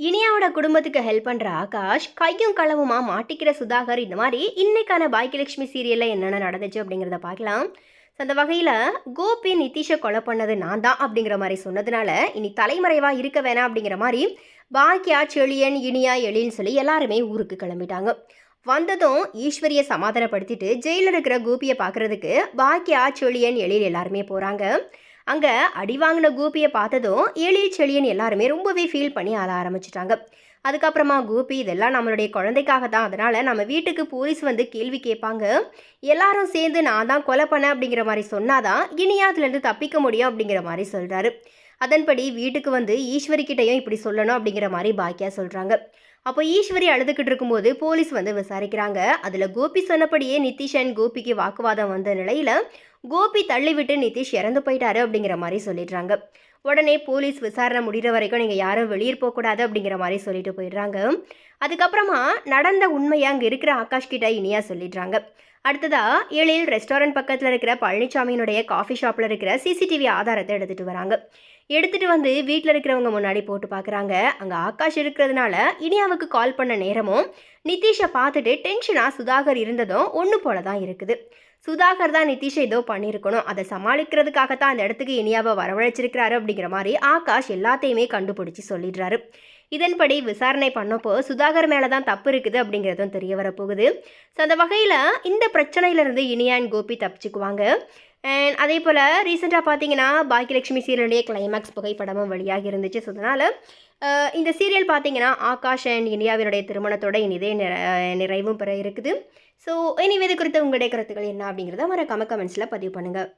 இனியாவோட குடும்பத்துக்கு ஹெல்ப் பண்ணுற ஆகாஷ் கையும் களவுமா மாட்டிக்கிற சுதாகர் இந்த மாதிரி இன்னைக்கான பாக்கியலட்சுமி சீரியலில் என்னென்ன நடந்துச்சு அப்படிங்கிறத பார்க்கலாம். ஸோ அந்த வகையில் கோபி நிதிஷை கொலை பண்ணது நான் தான் அப்படிங்கிற மாதிரி சொன்னதுனால இனி தலைமறைவாக இருக்க வேணாம் அப்படிங்கிற மாதிரி பாக்கியா செழியன் இனியா எழின்னு சொல்லி எல்லாருமே ஊருக்கு கிளம்பிட்டாங்க. வந்ததும் ஈஸ்வரியை சமாதானப்படுத்திட்டு ஜெயிலில் இருக்கிற கோபியை பார்க்குறதுக்கு பாக்கியா செழியன் எழில் எல்லாருமே போகிறாங்க அங்கே அடி வாங்கின கோபியை பார்த்ததும் எழில் செழியன் எல்லாருமே ரொம்பவே ஃபீல் பண்ணி ஆள ஆரம்பிச்சிட்டாங்க. அதுக்கப்புறமா கோபி இதெல்லாம் நம்மளுடைய குழந்தைக்காக தான் அதனால் நம்ம வீட்டுக்கு போலீஸ் வந்து கேள்வி கேட்பாங்க. எல்லாரும் சேர்ந்து நான் தான் கொலை பண்ணேன் அப்படிங்கிற மாதிரி சொன்னாதான் இனியா அதுலேருந்து தப்பிக்க முடியும் அப்படிங்கிற மாதிரி சொல்கிறாரு அதன்படி வீட்டுக்கு வந்து ஈஸ்வரி கிட்டேயும் இப்படி சொல்லணும் அப்படிங்கிற மாதிரி பாக்கியா சொல்கிறாங்க அப்போ ஈஸ்வரி அழுதுகிட்டு இருக்கும்போது போலீஸ் வந்து விசாரிக்கிறாங்க. அதில் கோபி சொன்னபடியே நிதிஷன் கோபிக்கு வாக்குவாதம் வந்த நிலையில் கோபி தள்ளிவிட்டு நிதிஷ் இறந்து போயிட்டாரு அப்படிங்கிற மாதிரி சொல்லிடுறாங்க. உடனே போலீஸ் விசாரணை முடிகிற வரைக்கும் நீங்கள் யாரும் வெளியே போகக்கூடாது அப்படிங்கிற மாதிரி சொல்லிட்டு போயிடுறாங்க. அதுக்கப்புறமா நடந்த உண்மையை அங்கே இருக்கிற ஆகாஷ் கிட்ட இனியா சொல்லிடுறாங்க. அடுத்ததா ஏழில் ரெஸ்டாரண்ட் பக்கத்தில் இருக்கிற பழனிசாமியினுடைய காஃபி ஷாப்பில் இருக்கிற சிசிடிவி ஆதாரத்தை எடுத்துகிட்டு வராங்க. எடுத்துகிட்டு வந்து வீட்டில் இருக்கிறவங்க முன்னாடி போட்டு பார்க்குறாங்க அங்கே ஆகாஷ் இருக்கிறதுனால இனியாவுக்கு கால் பண்ண நேரமும் நிதிஷை பார்த்துட்டு டென்ஷனாக சுதாகர் இருந்ததும் ஒன்று போல தான் இருக்குது. சுதாகர் தான் நிதிஷை ஏதோ பண்ணியிருக்கணும். அதை சமாளிக்கிறதுக்காகத்தான் அந்த இடத்துக்கு இனியாவை வரவழைச்சிருக்கிறாரு அப்படிங்கிற மாதிரி ஆகாஷ் எல்லாத்தையுமே கண்டுபிடிச்சி சொல்லிடுறாரு. இதன்படி விசாரணை பண்ணப்போ சுதாகர் மேலே தான் தப்பு இருக்குது அப்படிங்கிறதும் தெரிய வரப்போகுது. ஸோ அந்த வகையில் இந்த பிரச்சனையிலேருந்து இனியான் கோபி தப்பிச்சுக்குவாங்க. அண்ட் அதே போல் ரீசெண்டாக பார்த்தீங்கன்னா பாக்கியலட்சுமி சீரியலுடைய கிளைமேக்ஸ் புகைப்படமும் வெளியாகி இருந்துச்சு. ஸோ அதனால் இந்த சீரியல் பார்த்தீங்கன்னா ஆகாஷ் அண்ட் இனியாவினுடைய திருமணத்தோட இனிதே நிறைவும் பெற இருக்குது. ஸோ இனி இது குறித்து உங்களுடைய கருத்துக்கள் என்ன அப்படிங்கிறத மறக்காம கமெண்ட்ஸில் பதிவு பண்ணுங்கள்